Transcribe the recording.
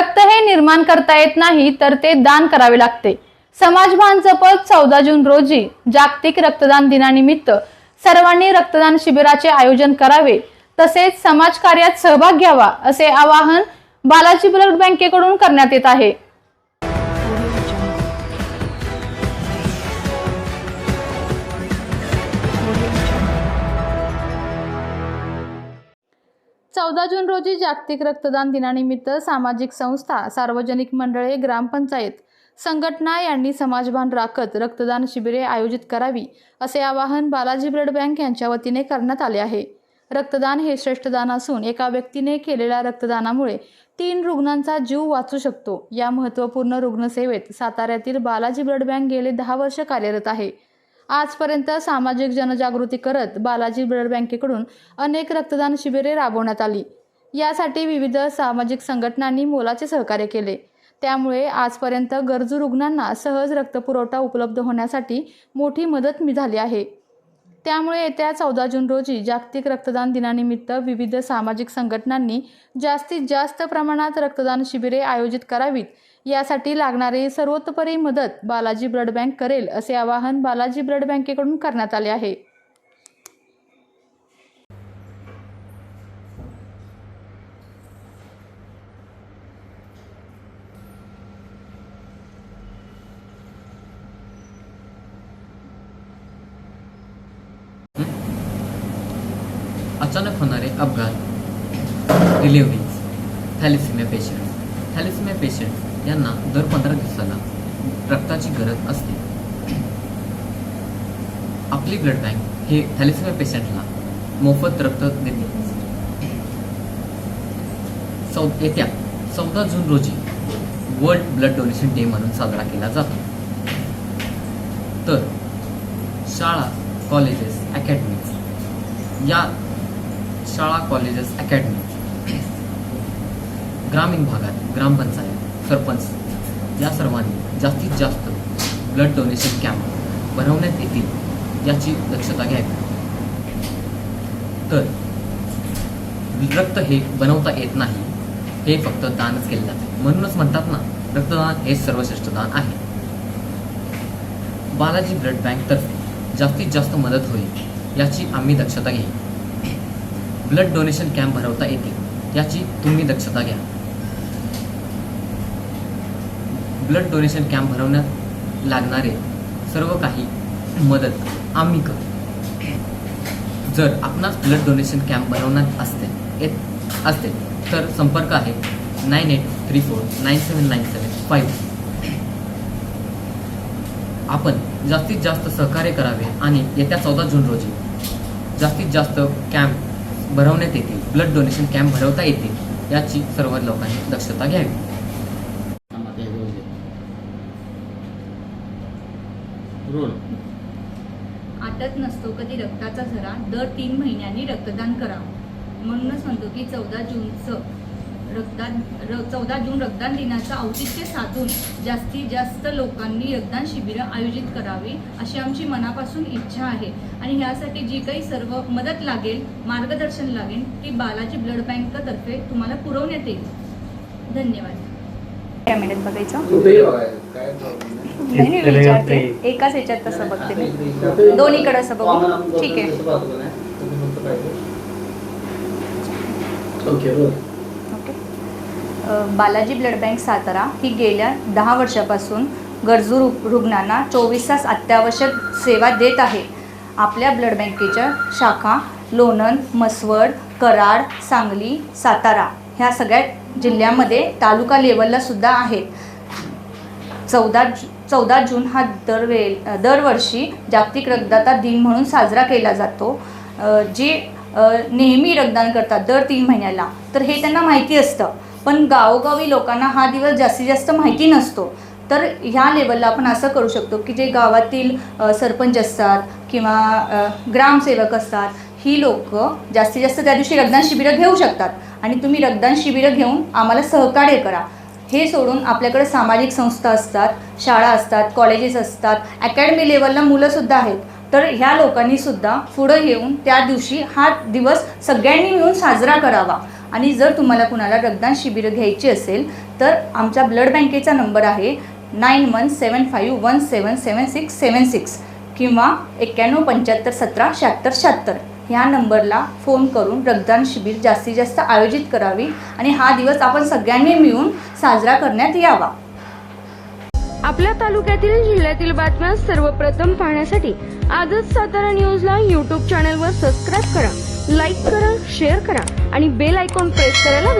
रक्त हे निर्माण करता येत नाही तर ते दान करावे लागते. समाजभान जपत चौदा जून रोजी जागतिक रक्तदान दिनानिमित्त सर्वांनी रक्तदान शिबिराचे आयोजन करावे. तसेच समाजकार्यात सहभाग घ्यावा असे आवाहन बालाजी ब्लड बँकेकडून करण्यात येत आहे. चौदा जून रोजी जागतिक रक्तदान दिनानिमित्त सामाजिक संस्था सार्वजनिक मंडळे ग्रामपंचायत संघटना यांनी समाजभान राखत रक्तदान शिबिरे आयोजित करावी असे आवाहन बालाजी ब्लड बँक यांच्या वतीने करण्यात आले आहे. रक्तदान हे श्रेष्ठ दान असून एका व्यक्तीने केलेल्या रक्तदानामुळे तीन रुग्णांचा जीव वाचू शकतो. या महत्त्वपूर्ण रुग्णसेवेत साताऱ्यातील बालाजी ब्लड बँक गेले दहा वर्ष कार्यरत आहे. आजपर्यंत सामाजिक जनजागृती करत बालाजी ब्लड बँकेकडून अनेक रक्तदान शिबिरे राबवण्यात आली. यासाठी विविध सामाजिक संघटनांनी मोलाचे सहकार्य केले. त्यामुळे आजपर्यंत गरजू रुग्णांना सहज रक्तपुरवठा उपलब्ध होण्यासाठी मोठी मदत झाली आहे. त्यामुळे येत्या चौदा जून रोजी जागतिक रक्तदान दिनानिमित्त विविध सामाजिक संघटनांनी जास्तीत जास्त प्रमाणात रक्तदान शिबिरे आयोजित करावीत यासाठी लागणारी सर्वोत्तपरी मदत बालाजी ब्लड बँक करेल असे आवाहन बालाजी ब्लड बँकेकडून करण्यात आले आहे. अचानक होणारे अपघात deliveries thalassaemia patient thalassaemia patient यांना दर पंधरा दिवसाला रक्ताची गरज असते. आपली ब्लड बँक हे थॅलिसिमिया पेशंटला मोफत रक्त देते. चौ येत्या चौदा जून रोजी वर्ल्ड ब्लड डोनेशन डे म्हणून साजरा केला जातो. तर शाळा कॉलेजेस अकॅडमी या शाळा कॉलेजेस अकॅडमी ग्रामीण भागात ग्रामपंचायत सरपंच. या सर्वांनी जास्तीत जास्त ब्लड डोनेशन कॅम्प बनवण्यात येतील याची दक्षता घ्यावी. तर रक्त हे बनवता येत नाही हे फक्त दानच केले जाते. म्हणूनच म्हणतात ना रक्तदान हे सर्वश्रेष्ठ दान आहे. बालाजी ब्लड बँकतर्फे जास्तीत जास्त मदत होईल याची आम्ही दक्षता घेऊ. ब्लड डोनेशन कॅम्प भरवता येतील याची तुम्ही दक्षता घ्या. ब्लड डोनेशन कॅम्प भरवण्यात लागणारे सर्व काही मदत आम्ही करू जर आपणास ब्लड डोनेशन कॅम्प भरवण्यात असते येत असते तर संपर्क आहे nine eight three four nine seven nine seven five. आपण जास्तीत जास्त सहकार्य करावे आणि येत्या चौदा जून रोजी जास्तीत जास्त कॅम्प भरवण्यात येतील ब्लड डोनेशन कॅम्प भरवता येतील याची सर्व लोकांनी दक्षता घ्यावी. रोल आटत नसतो कधी रक्ताचा झरा. दर तीन महिन्यांनी रक्तदान करावं. म्हणूनच म्हणतो की चौदा जूनचं रक्तदान र चौदा जून रक्तदान दिनाचं औचित्य साधून जास्तीत जास्त लोकांनी रक्तदान शिबिरं आयोजित करावी अशी आमची मनापासून इच्छा आहे. आणि ह्यासाठी जी काही सर्व मदत लागेल मार्गदर्शन लागेल ती बालाजी ब्लड बँकतर्फे तुम्हाला पुरवण्यात येईल. धन्यवाद. कॅमेऱ्यात बघायचं. नाही. नाही विचारते एकाच ह्याच्यात तसं बघते मी. दोन्हीकडे असं बघू. ठीक आहे. Okay Balaji blood bank Satara ही गेल्या दहा वर्षापासून गरजू रु- रुग्णांना चोवीस तास अत्यावश्यक सेवा देत आहे. आपल्या ब्लड बँकेच्या शाखा लोणंद म्हसवड कराड सांगली सातारा ह्या सगळ्या जिल्ह्यामध्ये तालुका लेवलला सुद्धा आहेत. चौदा चौदा जून हा दरवे दरवर्षी जागतिक रक्तदाता दिन म्हणून साजरा केला जातो. जे नेहमी रक्तदान करतात दर तीन महिन्याला तर हे त्यांना माहिती असतं. पण गावोगावी लोकांना हा दिवस जास्तीत जास्त माहिती नसतो. तर ह्या लेवलला आपण असं करू शकतो की जे गावातील सरपंच असतात किंवा ग्रामसेवक असतात ही लोक जास्तीत जास्त त्या दिवशी रक्तदान शिबिरं घेऊ शकतात. आणि तुम्ही रक्तदान शिबिरं घेऊन आम्हाला सहकार्य करा. हे सोडून आपल्याकडे सामाजिक संस्था असतात शाळा असतात कॉलेजेस असतात अकॅडमी लेवलला मुलंसुद्धा आहेत. तर ह्या लोकांनीसुद्धा पुढं येऊन त्या दिवशी हा दिवस सगळ्यांनी मिळून साजरा करावा. आणि जर तुम्हाला कुणाला रक्तदान शिबिर घ्यायची असेल तर आमच्या ब्लड बँकेचा नंबर आहे nine one seven five one seven seven six seven six किंवा एक्क्याण्णव पंच्याहत्तर सतरा शहात्तर शहात्तर. ह्या नंबरला फोन करून रक्तदान शिबिर जास्तीत जास्त आयोजित करावी आणि हा दिवस आपण सगळ्यांनी मिळून साजरा करण्यात यावा. आपल्या तालुक्यातील जिल्ह्यातील बातम्या सर्वप्रथम पाहण्यासाठी आजच सातारा न्यूजला यूट्यूब चॅनलवर सबस्क्राईब करा लाईक करा शेअर करा आणि बेल आयकॉन प्रेस करायला